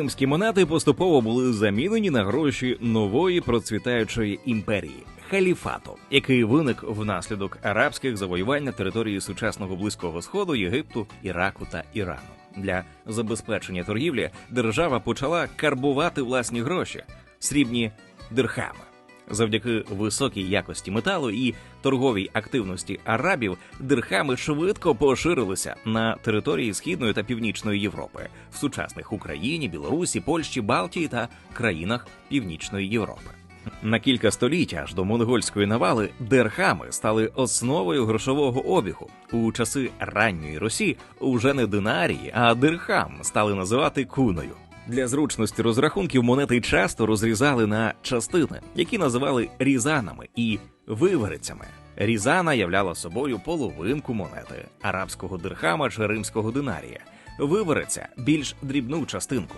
Римські монети поступово були замінені на гроші нової процвітаючої імперії халіфату, який виник внаслідок арабських завоювань на території сучасного близького сходу, Єгипту, Іраку та Ірану. Для забезпечення торгівлі держава почала карбувати власні гроші срібні дирхами. Завдяки високій якості металу і торговій активності арабів дирхами швидко поширилися на території Східної та Північної Європи в сучасних Україні, Білорусі, Польщі, Балтії та країнах Північної Європи. На кілька століть аж до монгольської навали дирхами стали основою грошового обігу. У часи ранньої Русі уже не динарії, а дирхам стали називати куною. Для зручності розрахунків монети часто розрізали на частини, які називали різанами і виверицями. Різана являла собою половинку монети арабського дирхама чи римського динарія. Вивериця більш дрібну частинку.